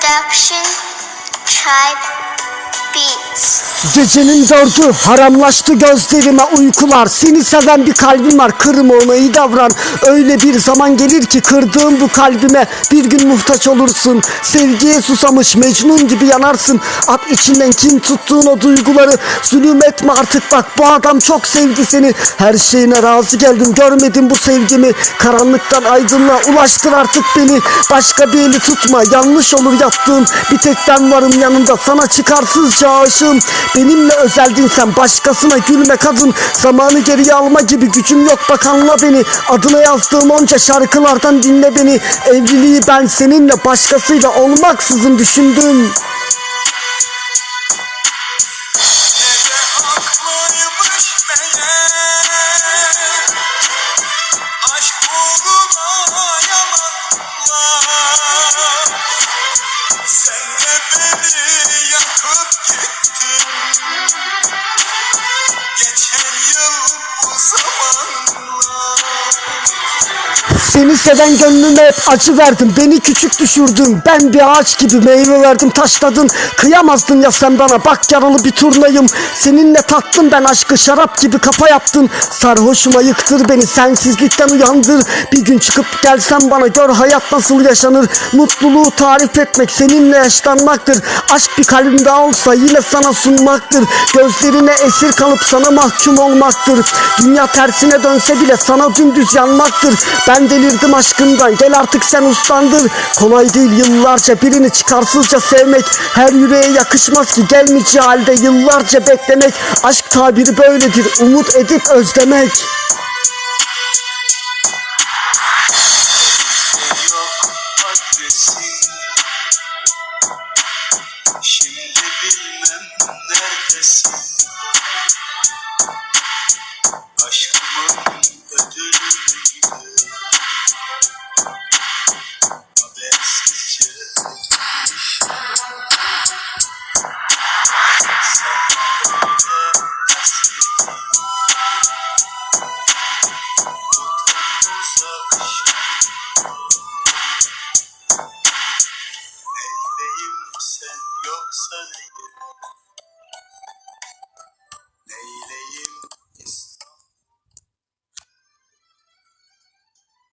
Production Tribe. Gecenin dördü haramlaştı gözlerime uykular. Seni seven bir kalbim var kırma ona iyi davran. Öyle bir zaman gelir ki kırdığım bu kalbime Bir gün muhtaç olursun. Sevgiye susamış Mecnun gibi yanarsın. At içinden kin tuttuğun o duyguları? Zulüm etme artık bak bu adam çok sevdi seni. Her şeyine razı geldim görmedim bu sevgimi. Karanlıktan aydınlığa ulaştır artık beni. Başka bir eli tutma yanlış olur yaptığın. Bir tek ben varım yanında sana çıkarsızca aşığım Benimle özeldin sen başkasına gülme kadın. Zamanı geriye alma gibi gücüm yok bak anla beni. Adına yazdığım onca şarkılardan dinle beni. Evliliği ben seninle başkasıyla olmaksızın düşündüm Seni seven gönlüme hep acı verdim. Beni küçük düşürdün. Ben bir ağaç gibi meyve verdim taşladın. Kıyamazdın ya sen bana. Bak yaralı bir turnayım. Seninle tattım ben aşkı. Şarap gibi kafa yaptın. Sarhoşuma yıktır beni. Sensizlikten uyandır. Bir gün çıkıp gelsen bana Gör hayat nasıl yaşanır. Mutluluğu tarif etmek Seninle yaşlanmaktır. Aşk bir kalbimde olsa Yine sana sunmaktır. Gözlerine esir kalıp sana mahkum olmaktır. Dünya tersine dönse bile Sana dümdüz yanmaktır. Ben delirdim aşkından Gel artık sen uslandır Kolay değil yıllarca birini çıkarsızca sevmek. Her yüreğe yakışmaz ki Gelmeyeceği halde yıllarca beklemek. Aşk tabiri böyledir Umut edip özlemek. Şimdi bilmem neredesin Neyleyim sen yoksa neyim